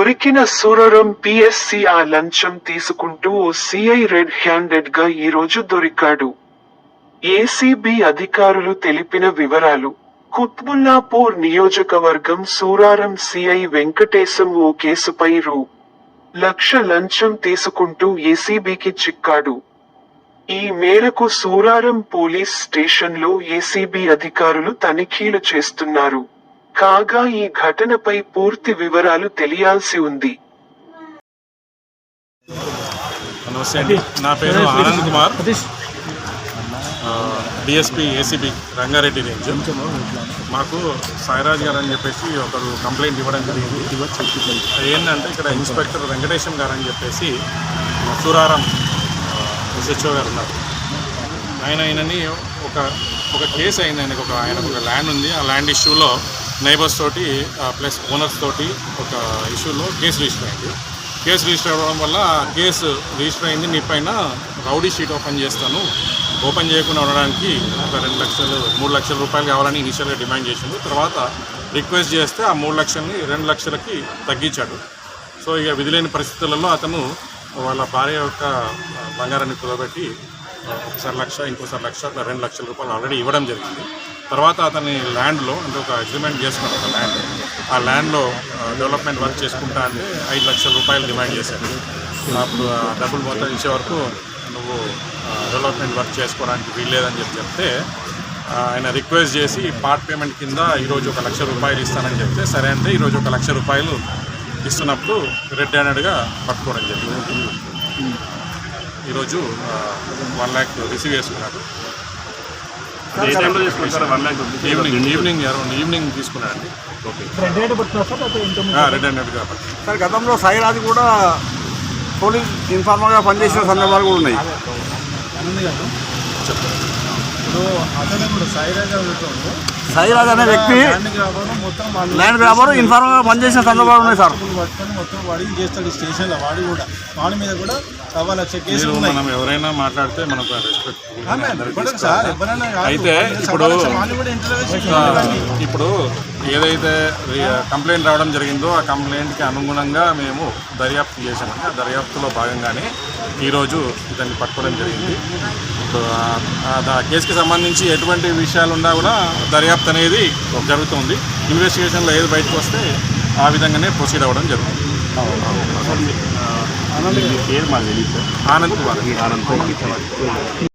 దొరికిన సూరరం పిఎస్సి ఆ లంచం తీసుకుంటూ ఓ సిఐ రెడ్ హ్యాండెడ్గా ఈరోజు దొరికాడు. ఏసీబీ అధికారులు తెలిపిన వివరాలు. కుత్బుల్లాపూర్ నియోజకవర్గం సూరారం సిఐ వెంకటేశం ఓ కేసుపై రూ. లక్ష లంచం తీసుకుంటూ ఏసీబీకి చిక్కాడు. ఈ మేరకు సూరారం పోలీస్ స్టేషన్లో ఏసీబీ అధికారులు తనిఖీలు చేస్తున్నారు. కాగా ఈ ఘటనపై పూర్తి వివరాలు తెలియాల్సి ఉంది. నమస్తే అండి. నా పేరు Anand Kumar. DSP ACB Rangareddy range. మాకు సాయిరాజ్ గారు అని చెప్పేసి ఒకరు కంప్లైంట్ ఇవ్వడం జరిగింది. అది ఏంటంటే ఇక్కడ ఇన్స్పెక్టర్ వెంకటేశం గారు అని చెప్పేసి సూరారం ఎస్హెచ్ఓ గారు ఉన్నారు. ఆయన ఆయనని ఒక ఒక కేసు అయింది ఆయనకు. ఒక ఆయనకు ఒక ల్యాండ్ ఉంది. ఆ ల్యాండ్ ఇష్యూలో నైబర్స్ తోటి ప్లస్ ఓనర్స్ తోటి ఒక ఇష్యూలో కేసు రిజిస్టర్ అయింది. కేసు రిజిస్టర్ అవ్వడం వల్ల కేసు రిజిస్టర్ అయింది. నీ పైన రౌడీ షీట్ ఓపెన్ చేస్తాను. ఓపెన్ చేయకుండా ఉండడానికి ఒక రెండు లక్షలు మూడు లక్షల రూపాయలు కావాలని ఇనిషియల్గా డిమాండ్ చేసిండు. తర్వాత రిక్వెస్ట్ చేస్తే ఆ మూడు లక్షల్ని రెండు లక్షలకి తగ్గించాడు. సో ఇక విధులేని పరిస్థితులలో అతను వాళ్ళ భార్య యొక్క బంగారాన్ని కుదబెట్టి ఒకసారి లక్ష ఇంకోసారి లక్ష అట్లా రెండు లక్షల రూపాయలు ఆల్రెడీ ఇవ్వడం జరిగింది. తర్వాత అతని ల్యాండ్లో అంటే ఒక అగ్రిమెంట్ చేసుకున్నాడు ఒక ల్యాండ్ ఆ ల్యాండ్లో డెవలప్మెంట్ వర్క్ చేసుకుంటా అంటే ఐదు లక్షల రూపాయలు డిమాండ్ చేశాడు అప్పుడు డబ్బులు మొత్తం ఇచ్చే వరకు నువ్వు డెవలప్మెంట్ వర్క్ చేసుకోవడానికి వీల్లేదని చెప్పి చెప్తే ఆయన రిక్వెస్ట్ చేసి పార్ట్ పేమెంట్ కింద ఈరోజు ఒక లక్ష రూపాయలు ఇస్తానని చెప్తే సరే అంటే ఈరోజు ఒక లక్ష రూపాయలు ఇస్తున్నప్పుడు రెడ్ హ్యాండెడ్గా పట్టుకోవడం జరిగింది. ఈరోజు వన్ ల్యాక్ రిసీవ్ చేసుకున్నారు. ఈవినింగ్ ఈవినింగ్ అరౌండ్ ఈవినింగ్ తీసుకున్నారండి. రెడ్ పట్టుకున్నారు సార్? గతంలో సాయిరాజ్ కూడా పోలీస్ ఇన్ఫార్మర్గా పనిచేసిన సందర్భాలు కూడా ఉన్నాయి. గారు ఇప్పుడు అతను సాయిరాజా సాయిరాజ్ అనే వ్యక్తి ల్యాండ్ గ్రాబర్ మొత్తం ల్యాండ్ గ్రాబర్ పనిచేసిన సందర్భాలు ఉన్నాయి సార్. పట్టుకొని మొత్తం వాడి చేస్తాడు? స్టేషన్లో వాడి కూడా. వాడి మీద కూడా సవా లక్ష కేసులు మీరు ఉన్నాయి. మనం ఎవరైనా మాట్లాడితే మనకు రెస్పెక్ట్. అయితే ఇప్పుడు ఇప్పుడు ఏదైతే కంప్లైంట్ రావడం జరిగిందో ఆ కంప్లైంట్కి అనుగుణంగా మేము దర్యాప్తు చేసామండి ఆ దర్యాప్తులో భాగంగానే ఈరోజు ఇతన్ని పట్టుకోవడం జరిగింది. కేసుకి సంబంధించి ఎటువంటి విషయాలు ఉన్నా కూడా దర్యాప్తు అనేది జరుగుతుంది. ఇన్వెస్టిగేషన్లో ఏది బయటకు వస్తే ఆ విధంగానే ప్రొసీడ్ అవ్వడం జరుగుతుంది. ఆనంద్ కుమార్.